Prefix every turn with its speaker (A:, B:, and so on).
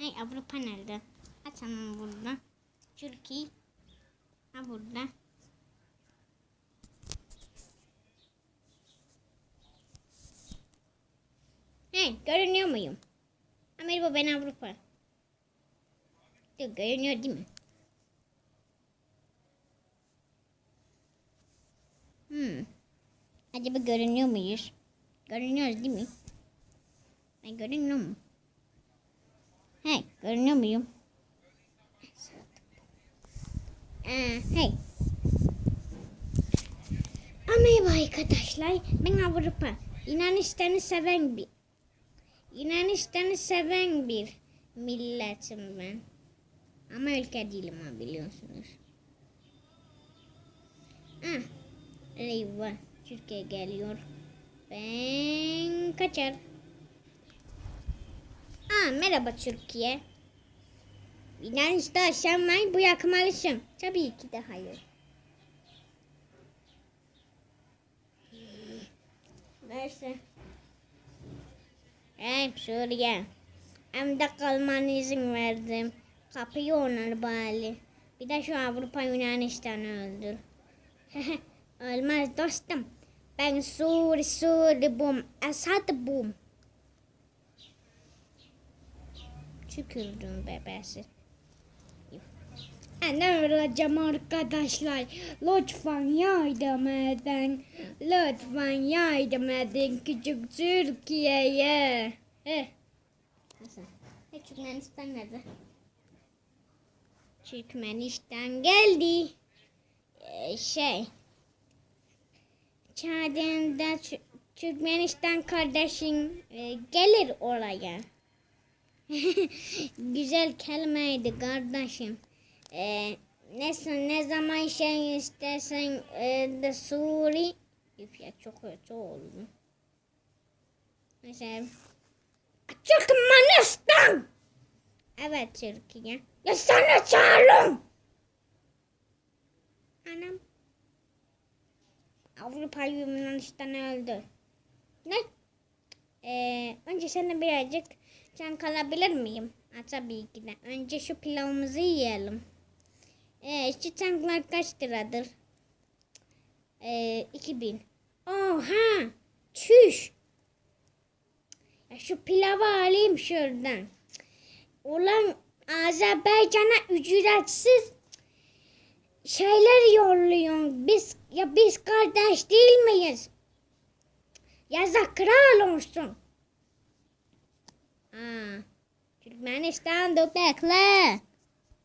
A: Hey Avrupa nerede? Açalım burada. Türkiye. Ha burada. Hey görünüyor muyum? Amerika ben Avrupa. Dur, görünüyor değil mi? Hmm. Acaba görünüyor muyuz? Görünüyoruz değil mi? Ben görünüyor mu? Hey, görünüyor muyum? Ee, hey. Merhaba arkadaşlar. Ben Avrupa. Yunanistan'ı seven bir Yunanistan'ı seven bir milletim ben. Ama ülke değilim ha biliyorsunuz. Ah, eyvah. Türkiye geliyor. Ben kaçar. Aa, merhaba Türkiye. Yunanistan sen ben bu yakmalısın. Tabii ki de hayır. Neyse. Hey Suriye. Hem de kalmana izin verdim. Kapıyı onar bari. Bir de şu Avrupa Yunanistan'ı öldür. Olmaz dostum. Ben Suri Suri bum. Esad bum. Tükürdüm bebesi. Ne öleceğim arkadaşlar. Lütfen yardım edin. Lütfen yardım edin küçük Türkiye'ye. Eh. Nasıl? Türkmenistan nerede? Türkmenistan geldi. Ee, şey. Tü- Türkmenistan kardeşin e, gelir oraya. Güzel kelimeydi kardeşim. Ee, ne, ne zaman şey istersen e, de Suri. Üf ya çok kötü oldu. Mesela Türkmenistan. Evet Türkiye. Ya sana çağırın. Anam. Avrupa Yunanistan öldü. Ne? Ee, önce sana birazcık can kalabilir miyim? Ha, tabii ki de. Önce şu pilavımızı yiyelim. Ee, şu tanklar kaç liradır? Ee, 2000. Oha! Çüş! Ya şu pilavı alayım şuradan. Ulan Azerbaycan'a ücretsiz şeyler yolluyorsun. Biz ya biz kardeş değil miyiz? Yazıklar olsun. Ha. Türkmenistan dur bekle.